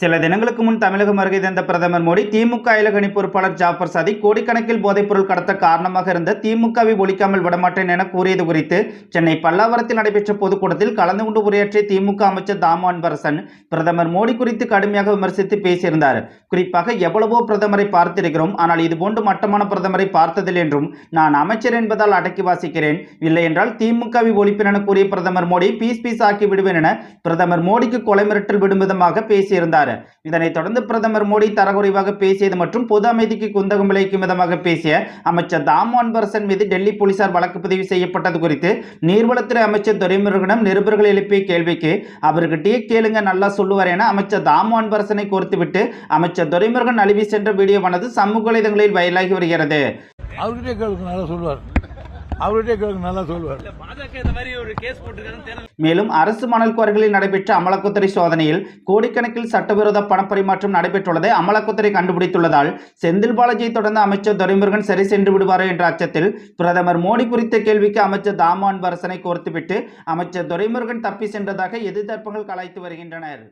சில தினங்களுக்கு முன் தமிழகம் வருகை தந்த பிரதமர் மோடி திமுக இலகணி பொறுப்பாளர் ஜாஃபர் சாதி கோடிக்கணக்கில் போதைப்பொருள் கடத்த காரணமாக இருந்த திமுகவை ஒழிக்காமல் விடமாட்டேன் என கூறியது குறித்து சென்னை பல்லாவரத்தில் நடைபெற்ற பொதுக்கூட்டத்தில் கலந்து கொண்டு உரையாற்றிய திமுக அமைச்சர் தாமு அன்பரசன் பிரதமர் மோடி குறித்து கடுமையாக விமர்சித்து பேசியிருந்தார். குறிப்பாக எவ்வளவோ பிரதமரை பார்த்திருக்கிறோம். ஆனால் இதுபோன்று மட்டமான பிரதமரை பார்த்ததில்லை என்றும் நான் அமைச்சர் என்பதால் அடக்கி வாசிக்கிறேன். இல்லை என்றால் திமுகவை ஒழிப்பேன் என கூறிய பிரதமர் மோடி பீஸ் பீஸ் ஆக்கி விடுவேன் என பிரதமர் மோடிக்கு கொலை மிரட்டல் விடும் விதமாக பேசியிருந்தார். இதனைத் தொடர்ந்து பிரதமர் மோடி தரக்குறைவாக பேசியது மற்றும் பொது அமைதிக்கு குந்தகம் விளைவிக்கும் விதமாக பேசிய அமைச்சர் தாமு அன்பரசன் மீது டெல்லி போலீசார் வழக்கு பதிவு செய்யப்பட்டது குறித்து நீர்வளத்துறை அமைச்சர் துரைமுருகனிடம் நிருபர்கள் எழுப்பிய கேள்விக்கு அவர்கிட்டயே கேளுங்க நல்லா சொல்லுவார் என அமைச்சர் தாமு அன்பரசனை கோர்த்துவிட்டு அமைச்சர் துரைமுருகன் நழுவி சென்ற வீடியோவானது சமூக வலைதளங்களில் வயலாகி வருகிறது. அவர்கிட்ட கேளுங்க நல்லா சொல்லுவார். அவர்கிட்டே நல்லா சொல்லுவார். மேலும் அரசு மணல் குவாரிகளில் நடைபெற்ற அமலாக்கத்துறை சோதனையில் கோடிக்கணக்கில் சட்டவிரோத பணப்பரிமாற்றம் நடைபெற்றுள்ளதை அமலாக்கத்துறை கண்டுபிடித்துள்ளதால் செந்தில் பாலாஜியை தொடர்ந்து அமைச்சர் துரைமுருகன் சரி சென்று விடுவாரோ என்ற அச்சத்தில் பிரதமர் மோடி குறித்த கேள்விக்கு அமைச்சர் தாமு அன்பரசனை கோர்த்துவிட்டு அமைச்சர் துரைமுருகன் தப்பி சென்றதாக எதிர்த்தரப்புகள் கலாய்த்து வருகின்றனர்.